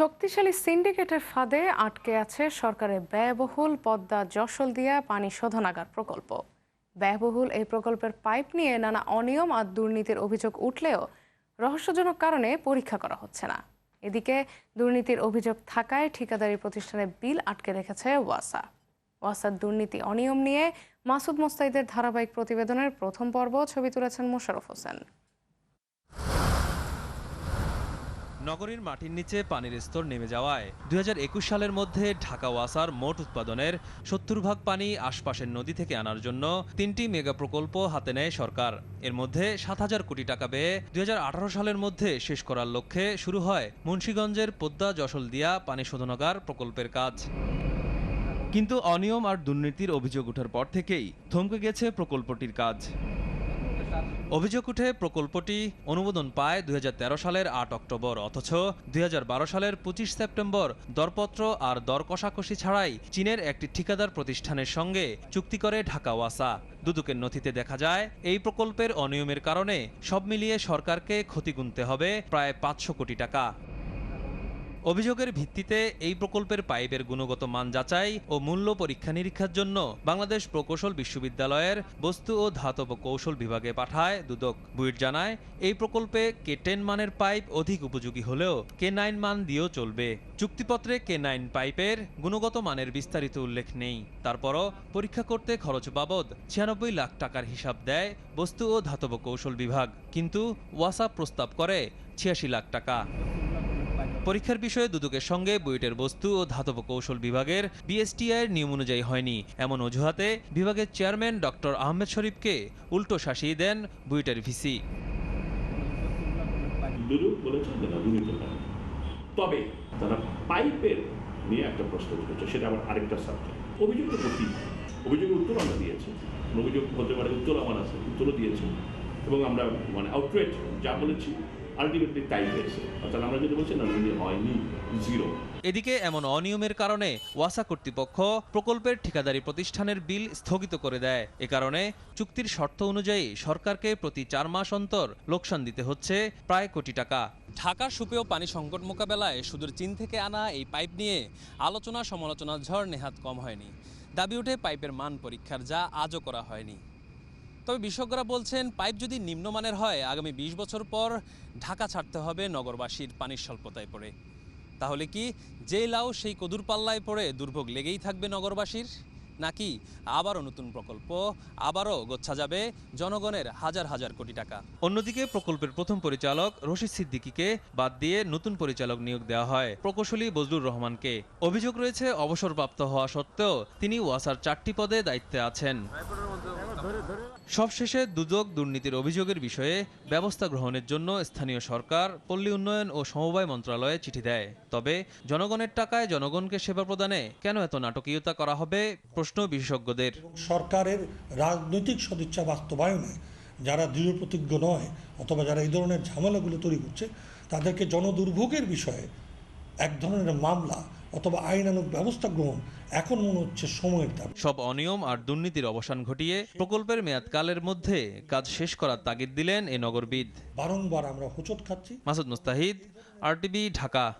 শক্তিশালী সিন্ডিকেটের ফাঁদে আটকে আছে সরকারের ব্যয়বহুল পদ্মা যশোলদিয়া পানি শোধনাগার প্রকল্প। ব্যয়বহুল এই প্রকল্পের পাইপ নিয়ে নানা অনিয়ম আর দুর্নীতির অভিযোগ উঠলেও রহস্যজনক কারণে পরীক্ষা করা হচ্ছে না। এদিকে দুর্নীতির অভিযোগ থাকায় ঠিকাদারি প্রতিষ্ঠানের বিল আটকে রেখেছে ওয়াসা। ওয়াসার দুর্নীতি অনিয়ম নিয়ে মাসুদ মোস্তাইদের ধারাবাহিক প্রতিবেদনের প্রথম পর্ব ছবি তুলেছেন মোশারফ হোসেন। নগরীর মাটির নিচে পানির স্তর নেমে যাওয়ায় দুই হাজার একুশ সালের মধ্যে ঢাকা ওয়াসার মোট উৎপাদনের সত্তর ভাগ পানি আশপাশের নদী থেকে আনার জন্য তিনটি মেগা প্রকল্প হাতে নেয় সরকার। এর মধ্যে সাত হাজার কোটি টাকা ব্যয়ে দুই হাজার আঠারো সালের মধ্যে শেষ করার লক্ষ্যে শুরু হয় মুন্সীগঞ্জের পদ্মা যশোলদিয়া পানি শোধনাগার প্রকল্পের কাজ। কিন্তু অনিয়ম আর দুর্নীতির অভিযোগ ওঠার পর থেকেই থমকে গেছে প্রকল্পটির কাজ। অভিযোগ উঠে প্রকল্পটি অনুমোদন পায় দুই হাজার তেরো সালের আট অক্টোবর, অথচ দুই হাজার বারো সালের পঁচিশ সেপ্টেম্বর দরপত্র আর দর কষাকষি ছাড়াই চীনের একটি ঠিকাদার প্রতিষ্ঠানের সঙ্গে চুক্তি করে ঢাকা ওয়াসা। দুদকের নথিতে দেখা যায়, এই প্রকল্পের অনিয়মের কারণে সব মিলিয়ে সরকারকে ক্ষতি গুনতে হবে প্রায় পাঁচশো কোটি টাকা। অভিযোগের ভিত্তিতে এই প্রকল্পের পাইপের গুণগত মান যাচাই ও মূল্য পরীক্ষা নিরীক্ষার জন্য বাংলাদেশ প্রকৌশল বিশ্ববিদ্যালয়ের বস্তু ও ধাতব কৌশল বিভাগে পাঠায় দুদক। বুয়েট জানায়, এই প্রকল্পে কে টেন মানের পাইপ অধিক উপযোগী হলেও কে নাইন মান দিয়েও চলবে। চুক্তিপত্রে কে নাইন পাইপের গুণগত মানের বিস্তারিত উল্লেখ নেই। তারপরও পরীক্ষা করতে খরচ বাবদ ছিয়ানব্বই লাখ টাকার হিসাব দেয় বস্তু ও ধাতব কৌশল বিভাগ। কিন্তু ওয়াসা প্রস্তাব করে ছিয়াশি লাখ টাকা। পরীক্ষার বিষয়ে দুদকের সঙ্গে বুয়েটের বস্তু ও ধাতব কৌশল বিভাগের বিএসটিআই নিয়ম অনুযায়ী হয়নি। এমন অজুহাতে বিভাগের চেয়ারম্যান ডক্টর আহমেদ শরীফকে উল্টো শাসিয়ে দেন বুয়েটের ভিসি। তবে তারা পাইপের নিয়ে একটা প্রশ্ন উঠেছে, সেটা আবার আরেকটা সাবজেক্ট অভিযোগ প্রতি অভিযোগের উত্তর আমরা দিয়েছি। অভিযোগ হতে পারে উত্তর আমার আছে, উত্তরও দিয়েছি। এবং আমরা মানে আউটরেট যা বলেছি আলটিমেটলি তাই হয়েছে। অর্থাৎ আমরা যদি বলছি না হয়নি জিরো এদিকে এমন অনিয়মের কারণে ওয়াসা কর্তৃপক্ষ প্রকল্পের ঠিকাদারি প্রতিষ্ঠানের বিল স্থগিত করে দেয়। এ কারণে চুক্তির শর্ত অনুযায়ী সরকারকে প্রতি চার মাস অন্তর লোকসান দিতে হচ্ছে প্রায় কোটি টাকা। ঢাকার সুপেয় পানি সংকট মোকাবেলায় সুদূর চীন থেকে আনা এই পাইপ নিয়ে আলোচনা সমালোচনার ঝড় নেহাত কম হয়নি। দাবি ওঠে পাইপের মান পরীক্ষার যা আজও করা হয়নি। তবে বিশেষজ্ঞরা বলছেন, পাইপ যদি নিম্নমানের হয়, আগামী ২০ বছর পর ঢাকা ছাড়তে হবে নগরবাসীর পানির স্বল্পতায় পড়ে। তাহলে কি যে লাউ সেই কদুর পাল্লায় পড়ে দুর্ভোগ লেগেই থাকবে নগরবাসীর? নাকি আবারও নতুন প্রকল্প, আবারও গোচ্ছা যাবে জনগণের হাজার হাজার কোটি টাকা? অন্যদিকে প্রকল্পের প্রথম পরিচালক রশিদ সিদ্দিকীকে বাদ দিয়ে নতুন পরিচালক নিয়োগ দেওয়া হয় প্রকৌশলী বজলুর রহমানকে। অভিযোগ রয়েছে, অবসরপ্রাপ্ত হওয়া সত্ত্বেও তিনি ওয়াসার চারটি পদে দায়িত্বে আছেন। সবশেষে দুদক দুর্নীতির অভিযোগের বিষয়ে ব্যবস্থা গ্রহণের জন্য স্থানীয় সরকার, পল্লী উন্নয়ন ও সমবায় মন্ত্রণালয়ে চিঠি দেয়। তবে জনগণের টাকায় জনগণকে সেবা প্রদানে কেন এত নাটকীয়তা করা হবে, প্রশ্ন বিশেষজ্ঞদের। সরকারের রাজনৈতিক সদিচ্ছা বাস্তবায়নে যারা দৃঢ় প্রতিজ্ঞ নয় অথবা যারা এই ধরনের ঝামেলাগুলো তৈরি করছে, তাদেরকে জনদুর্ভোগের বিষয়ে এক ধরনের মামলা অথবা আইনানুগ ব্যবস্থা গ্রহণ এখন মনে হচ্ছে সময়ের দাবি। সব অনিয়ম আর দুর্নীতির অবসান ঘটিয়ে প্রকল্পের মেয়াদকালের মধ্যে কাজ শেষ করার তাগিদ দিলেন এ নগরবিদ। বারংবার আমরা হোঁচট খাচ্ছি। মাসুদ মুস্তাহিদ আরটিভি ঢাকা।